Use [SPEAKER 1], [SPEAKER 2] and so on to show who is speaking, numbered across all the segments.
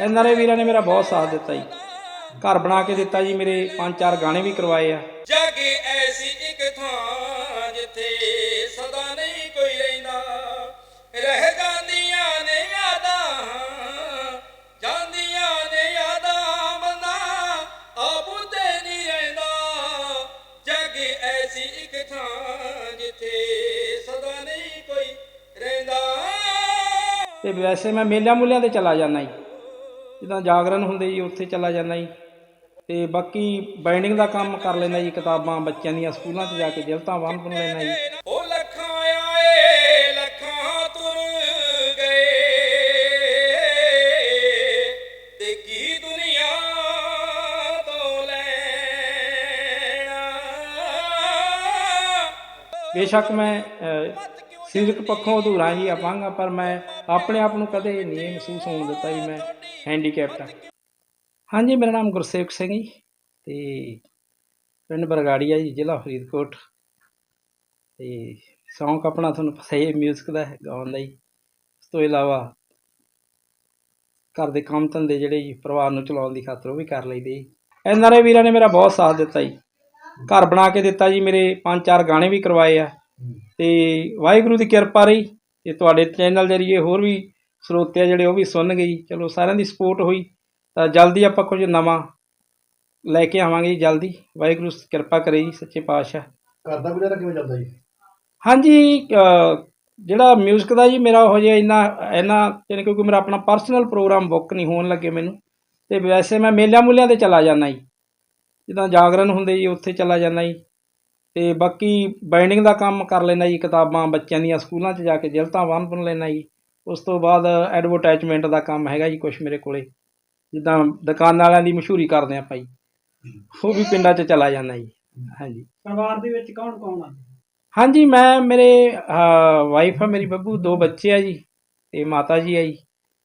[SPEAKER 1] NRA ਵੀਰਾਂ ਨੇ ਮੇਰਾ ਬਹੁਤ ਸਾਥ ਦਿੱਤਾ ਜੀ। ਘਰ ਬਣਾ ਕੇ ਦਿੱਤਾ ਜੀ ਮੇਰੇ ਪੰਜ ਚਾਰ ਗਾਣੇ ਵੀ ਕਰਵਾਏ ਆ।
[SPEAKER 2] ਜਗ ਐਸੀ ਇੱਕ ਥਾਂ ਜਿੱਥੇ ਸਦਾ ਨਹੀਂ ਕੋਈ ਰਹਿੰਦਾ। ਰਹਿ ਜਾਂਦੀਆਂ ਨੇ ਯਾਦਾਂ ਜਾਂਦੀਆਂ ਨੇ ਯਾਦਾਂ ਬੰਦਾ ਆਪੂ ਤੇ ਨਹੀਂ ਰਹਿੰਦਾ। ਜਗ ਐਸੀ ਇੱਕ ਥਾਂ ਜਿੱਥੇ ਸਦਾ ਨਹੀਂ ਕੋਈ ਰਹਿੰਦਾ।
[SPEAKER 1] ਤੇ ਵੈਸੇ ਮੈਂ ਮੇਲਿਆਂ ਮੂਲਿਆਂ ਤੇ ਚਲਾ ਜਾਂਦਾ ਜੀ। ਜਿੱਦਾਂ ਜਾਗਰਣ ਹੁੰਦੇ ਜੀ ਉੱਥੇ ਚਲਾ ਜਾਂਦਾ ਜੀ। ਤੇ ਬਾਕੀ ਬਾਈਂਡਿੰਗ ਦਾ ਕੰਮ ਕਰ ਲੈਂਦਾ ਜੀ ਕਿਤਾਬਾਂ ਬੱਚਿਆਂ ਦੀਆਂ ਸਕੂਲਾਂ 'ਚ ਜਾ ਕੇ ਜਿਲਤਾਂ ਬੰਨ ਬੁਣ ਲੈਂਦਾ ਜੀ।
[SPEAKER 2] ਉਹ ਲੱਖਾਂ ਆਏ ਲੱਖਾਂ ਤੁਰ ਗਏ। ਤੇ ਕੀ ਦੁਨੀਆ ਤੋਂ ਲੈਣਾ?
[SPEAKER 1] ਬੇਸ਼ੱਕ ਮੈਂ ਅਹ, ਸਰੀਰਕ ਪੱਖੋਂ ਅਧੂਰਾ ਹੀ ਅਪੰਗ ਹਾਂ ਪਰ ਮੈਂ ਆਪਣੇ ਆਪ ਨੂੰ ਕਦੇ ਨਹੀਂ ਮਹਿਸੂਸ ਹੋਣ ਦਿੱਤਾ ਵੀ ਮੈਂ ਹੈਂਡੀਕੈਪਟ ਹਾਂਜੀ, ਮੇਰਾ ਨਾਮ ਗੁਰਸੇਵਕ ਸਿੰਘ ਜੀ ਤੇ ਪਿੰਡ ਬਰਗਾੜੀਆ ਜੀ, ਜ਼ਿਲ੍ਹਾ ਫਰੀਦਕੋਟ। ਤੇ ਸ਼ੌਂਕ ਆਪਣਾ ਤੁਹਾਨੂੰ ਪਤਾ ਹੀ ਹੈ ਮਿਊਜ਼ਿਕ ਦਾ ਹੈ, ਗਾਉਣ ਦਾ ਹੀ। ਉਸ ਤੋਂ ਇਲਾਵਾ ਘਰ ਦੇ ਕੰਮ ਧੰਦੇ ਜਿਹੜੇ ਜੀ, ਪਰਿਵਾਰ ਨੂੰ ਚਲਾਉਣ ਦੀ ਖਾਤਰ ਉਹ ਵੀ ਕਰ ਲਈਦੇ ਜੀ। ਆਈ ਵੀਰਾਂ ਨੇ ਮੇਰਾ ਬਹੁਤ ਸਾਥ ਦਿੱਤਾ ਜੀ। ਘਰ ਬਣਾ ਕੇ ਦਿੱਤਾ ਜੀ, ਮੇਰੇ ਪੰਜ ਚਾਰ ਗਾਣੇ ਵੀ ਕਰਵਾਏ ਆ। ਤੇ ਵਾਹਿਗੁਰੂ ਦੀ ਕਿਰਪਾ ਰਹੀ ਤੇ ਤੁਹਾਡੇ ਚੈਨਲ ਜਰੀਏ ਹੋਰ ਵੀ ਸਰੋਤੇ ਆ ਜਿਹੜੇ ਉਹ ਵੀ ਸੁਣਨਗੇ ਜੀ। ਚਲੋ ਸਾਰਿਆਂ ਦੀ ਸਪੋਰਟ ਹੋਈ। ਤਾਂ ਜਲਦੀ ਆਪਾਂ ਕੁਝ ਨਵਾਂ ਲੈ ਕੇ ਆਵਾਂਗੇ ਜਲਦੀ। ਵਾਹਿਗੁਰੂ ਕਿਰਪਾ ਕਰੇ ਜੀ ਸੱਚੇ ਪਾਤਸ਼ਾਹ।
[SPEAKER 3] ਘਰ ਦਾ ਗੁਜ਼ਾਰਾ ਕਿਵੇਂ ਚੱਲਦਾ ਜੀ?
[SPEAKER 1] ਹਾਂਜੀ ਜਿਹੜਾ ਮਿਊਜ਼ਿਕ ਦਾ ਜੀ ਮੇਰਾ ਹੋ ਜੇ ਇੰਨਾ ਇੰਨਾ ਯਾਨੀ ਕਿਉਂਕਿ ਮੇਰਾ ਆਪਣਾ ਪਰਸਨਲ ਪ੍ਰੋਗਰਾਮ ਬੁੱਕ ਨਹੀਂ ਹੋਣ ਲੱਗੇ ਮੈਨੂੰ। ਤੇ ਵੈਸੇ ਮੈਂ ਮੇਲਿਆਂ ਮੂਲਿਆਂ ਤੇ ਚਲਾ ਜਾਂਦਾ ਜੀ। ਜਿੱਦਾਂ ਜਾਗਰਣ ਹੁੰਦੇ ਜੀ ਉੱਥੇ ਚਲਾ ਜਾਂਦਾ ਜੀ। ਤੇ ਬਾਕੀ ਬਾਈਂਡਿੰਗ ਦਾ ਕੰਮ ਕਰ ਲੈਂਦਾ ਜੀ ਕਿਤਾਬਾਂ ਬੱਚਿਆਂ ਦੀਆਂ ਸਕੂਲਾਂ 'ਚ ਜਾ ਕੇ ਜਿਲਤਾਂ ਬੰਨ ਬੁਣ ਲੈਂਦਾ ਜੀ। ਉਸ ਤੋਂ ਬਾਅਦ ਐਡਵਰਟਾਈਜ਼ਮੈਂਟ ਦਾ ਕੰਮ ਹੈਗਾ ਜੀ ਕੁਝ ਮੇਰੇ ਕੋਲੇ। ਜਿੱਦਾਂ ਦੁਕਾਨਾਂ ਵਾਲਿਆਂ ਦੀ ਮਸ਼ਹੂਰੀ ਕਰਦੇ ਆਪਾਂ ਜੀ ਉਹ ਵੀ ਪਿੰਡਾਂ 'ਚ ਚਲਾ ਜਾਂਦਾ ਜੀ। ਹਾਂਜੀ।
[SPEAKER 4] ਪਰਿਵਾਰ ਦੇ ਵਿੱਚ ਕੌਣ ਕੌਣ ਆ?
[SPEAKER 1] ਹਾਂਜੀ ਮੈਂ ਮੇਰੇ ਵਾਈਫ ਆ ਮੇਰੀ ਬੱਬੂ ਦੋ ਬੱਚੇ ਆ ਜੀ ਤੇ ਮਾਤਾ ਜੀ ਆ ਜੀ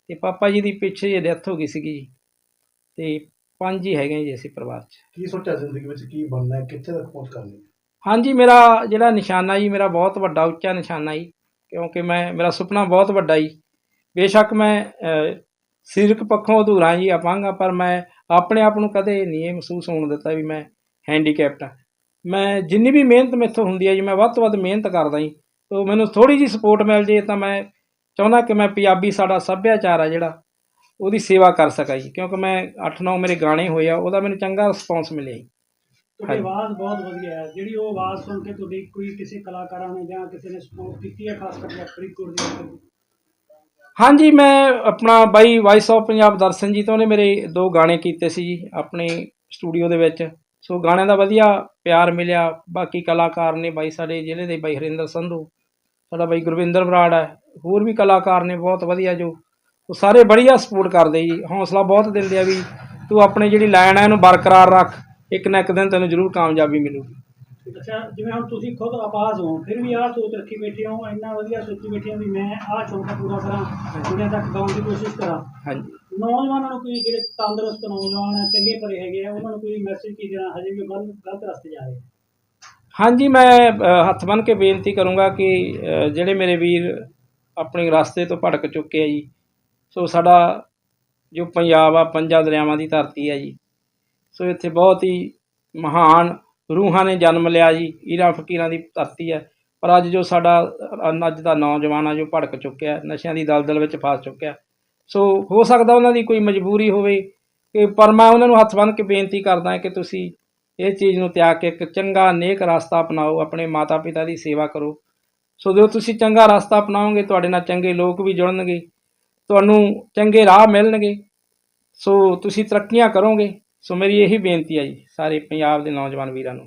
[SPEAKER 1] ਤੇ ਪਾਪਾ ਜੀ ਦੀ ਪਿੱਛੇ ਜੇ ਡੈਥ ਹੋ ਗਈ ਸੀਗੀ ਜੀ। ਤੇ ਪੰਜ ਹੀ ਹੈਗੇ ਜੀ ਅਸੀਂ ਪਰਿਵਾਰ 'ਚ।
[SPEAKER 3] ਕੀ ਸੋਚਿਆ ਜ਼ਿੰਦਗੀ ਵਿੱਚ ਕੀ ਬਣਨਾ ਹੈ ਕਿੱਥੇ ਤੱਕ ਪਹੁੰਚ ਕਰਨੀ ਹੈ?
[SPEAKER 1] ਹਾਂਜੀ ਮੇਰਾ ਜਿਹੜਾ ਨਿਸ਼ਾਨਾ ਜੀ ਮੇਰਾ ਬਹੁਤ ਵੱਡਾ ਉੱਚਾ ਨਿਸ਼ਾਨਾ ਜੀ ਕਿਉਂਕਿ ਮੈਂ, ਮੇਰਾ ਸੁਪਨਾ ਬਹੁਤ ਵੱਡਾ ਜੀ। ਬੇਸ਼ੱਕ ਮੈਂ ਸਰੀਰਕ ਪੱਖੋਂ ਅਧੂਰਾ ਜੀ, ਅਪੰਗ ਪਰ ਮੈਂ ਆਪਣੇ ਆਪ ਨੂੰ ਕਦੇ ਨਹੀਂ ਇਹ ਮਹਿਸੂਸ ਹੋਣ ਦਿੱਤਾ ਵੀ ਮੈਂ ਹੈਂਡੀਕੈਪਟ ਹਾਂ ਮੈਂ ਜਿੰਨੀ ਵੀ ਮਿਹਨਤ ਮੇਥੋਂ ਹੁੰਦੀ ਹੈ ਜੀ, ਮੈਂ ਵੱਧ ਤੋਂ ਵੱਧ ਮਿਹਨਤ ਕਰਦਾ ਜੀ। ਤੋ ਮੈਨੂੰ ਥੋੜੀ ਜੀ ਸਪੋਰਟ ਮਿਲ ਜੇ ਤਾਂ ਮੈਂ ਚਾਹੁੰਦਾ ਕਿ ਮੈਂ ਪੰਜਾਬੀ ਸਾਡਾ ਸੱਭਿਆਚਾਰ ਆ ਜਿਹੜਾ, ਉਹਦੀ ਸੇਵਾ ਕਰ ਸਕਾਂ ਜੀ। ਕਿਉਂਕਿ ਮੈਂ 8-9 ਮੇਰੇ ਗਾਣੇ ਹੋਏ ਆ, ਉਹਦਾ ਮੈਨੂੰ ਚੰਗਾ ਰਿਸਪੌਂਸ ਮਿਲਿਆ ਜੀ।
[SPEAKER 4] ਤੁਹਾਡੀ। ਆਵਾਜ਼ ਬਹੁਤ ਵਧੀਆ ਹੈ। ਜਿਹੜੀ ਉਹ ਆਵਾਜ਼ ਸੁਣ ਕੇ ਤੁਹਾਡੀ ਕੋਈ ਕਿਸੇ ਕਲਾਕਾਰਾਂ ਨੇ ਜਾਂ ਕਿਸੇ ਨੇ ਸਪੋਰਟ ਕੀਤੀ ਹੈ ਖਾਸ ਕਰਕੇ ਫਰੀਦਕੋਟ ਦੇ ਵਿੱਚ
[SPEAKER 1] ਹਾਂਜੀ ਮੈਂ ਆਪਣਾ ਬਾਈ ਵਾਇਸ ਆਫ ਪੰਜਾਬ ਦਰਸ਼ਨ ਜੀ ਤੋਂ ਨੇ ਮੇਰੇ ਦੋ ਗਾਣੇ ਕੀਤੇ ਸੀ ਜੀ ਆਪਣੇ ਸਟੂਡੀਓ ਦੇ ਵਿੱਚ। ਸੋ ਗਾਣਿਆਂ ਦਾ ਵਧੀਆ ਪਿਆਰ ਮਿਲਿਆ। ਬਾਕੀ ਕਲਾਕਾਰ ਨੇ ਬਾਈ ਸਾਡੇ ਜ਼ਿਲ੍ਹੇ ਦੇ ਬਾਈ ਹਰਿੰਦਰ ਸੰਧੂ ਸਾਡਾ ਬਾਈ ਗੁਰਵਿੰਦਰ ਬਰਾੜ ਹੈ। ਹੋਰ ਵੀ ਕਲਾਕਾਰ ਨੇ ਬਹੁਤ ਵਧੀਆ ਜੋ ਉਹ ਸਾਰੇ ਬੜੀਆ ਸਪੋਰਟ ਕਰਦੇ ਜੀ। ਹੌਸਲਾ ਬਹੁਤ ਦਿੰਦੇ ਆ ਵੀ ਤੂੰ ਆਪਣੀ ਜਿਹੜੀ ਲਾਈਨ ਹੈ ਇਹਨੂੰ ਬਰਕਰਾਰ ਰੱਖ। ਇੱਕ ਨਾ ਇੱਕ ਦਿਨ ਤੈਨੂੰ ਜ਼ਰੂਰ ਕਾਮਯਾਬੀ ਮਿਲੂਗੀ।
[SPEAKER 4] ਅੱਛਾ ਜਿਵੇਂ ਹੁਣ ਤੁਸੀਂ ਖੁਦ ਆਵਾਜ਼ ਹੋ ਫਿਰ ਵੀ ਆਹ ਸੋਚ ਰੱਖੀ ਬੈਠੇ ਹੋ ਇੰਨਾ ਵਧੀਆ ਸੋਚੀ ਬੈਠੇ ਹੋ ਵੀ ਮੈਂ ਆਹ ਸ਼ੌਂਕ ਪੂਰਾ ਕਰਾਂ ਦੁਨੀਆ ਤੱਕ ਗਾਉਣ ਦੀ ਕੋਸ਼ਿਸ਼ ਕਰਾਂ।
[SPEAKER 1] ਹਾਂਜੀ।
[SPEAKER 4] ਨੌਜਵਾਨਾਂ ਨੂੰ ਕੋਈ ਜਿਹੜੇ ਤੰਦਰੁਸਤ ਨੌਜਵਾਨ ਆ ਚੰਗੇ ਭਰੇ ਹੈਗੇ ਆ ਉਹਨਾਂ ਨੂੰ ਕੋਈ ਮੈਸੇਜ ਕੀ ਦੇਣਾ ਹਜੇ ਵੀ ਉਹ ਗਲਤ ਗਲਤ ਰਸਤੇ ਜਾ ਰਹੇ ਆ।
[SPEAKER 1] ਹਾਂਜੀ ਮੈਂ ਹੱਥ ਬੰਨ੍ਹ ਕੇ ਬੇਨਤੀ ਕਰੂੰਗਾ ਕਿ ਜਿਹੜੇ ਮੇਰੇ ਵੀਰ ਆਪਣੇ ਰਸਤੇ ਤੋਂ ਭਟਕ ਚੁੱਕੇ ਆ ਜੀ ਸੋ ਸਾਡਾ ਜੋ ਪੰਜਾਬ ਆ ਪੰਜਾਂ ਦਰਿਆਵਾਂ ਦੀ ਧਰਤੀ ਹੈ ਜੀ ਸੋ ਇੱਥੇ ਬਹੁਤ ਹੀ ਮਹਾਨ ਰੂਹਾਂ ਨੇ ਜਨਮ ਲਿਆ ਜੀ, ਈਰਾਂ ਫਕੀਰਾਂ ਦੀ ਧਰਤੀ ਹੈ। ਪਰ ਅੱਜ ਜੋ ਸਾਡਾ ਅੱਜ ਦਾ ਨੌਜਵਾਨ ਆ, ਜੋ ਭੜਕ ਚੁੱਕਿਆ, ਨਸ਼ਿਆਂ ਦੀ ਦਲਦਲ ਵਿੱਚ ਫਸ ਚੁੱਕਿਆ। ਸੋ ਹੋ ਸਕਦਾ ਉਹਨਾਂ ਦੀ ਕੋਈ ਮਜਬੂਰੀ ਹੋਵੇ ਕਿ, ਪਰ ਮੈਂ ਉਹਨਾਂ ਨੂੰ ਹੱਥ ਬੰਨ੍ਹ ਕੇ ਬੇਨਤੀ ਕਰਦਾ ਕਿ ਤੁਸੀਂ ਇਹ ਚੀਜ਼ ਨੂੰ ਤਿਆਗ ਕੇ ਇੱਕ ਚੰਗਾ, ਨੇਕ ਰਸਤਾ ਅਪਣਾਓ, ਆਪਣੇ ਮਾਤਾ ਪਿਤਾ ਦੀ ਸੇਵਾ ਕਰੋ। ਸੋ ਜੋ ਤੁਸੀਂ ਚੰਗਾ ਰਸਤਾ ਅਪਣਾਓਗੇ, ਤੁਹਾਡੇ ਨਾਲ ਚੰਗੇ ਲੋਕ ਵੀ ਜੁੜਨਗੇ, ਤੁਹਾਨੂੰ ਚੰਗੇ ਰਾਹ ਮਿਲਣਗੇ। ਸੋ ਤੁਸੀਂ ਤਰੱਕੀਆਂ ਕਰੋਗੇ। ਸੋ ਮੇਰੀ ਇਹੀ ਬੇਨਤੀ ਹੈ ਜੀ ਸਾਰੇ ਪੰਜਾਬ ਦੇ ਨੌਜਵਾਨ ਵੀਰਾਂ ਨੂੰ।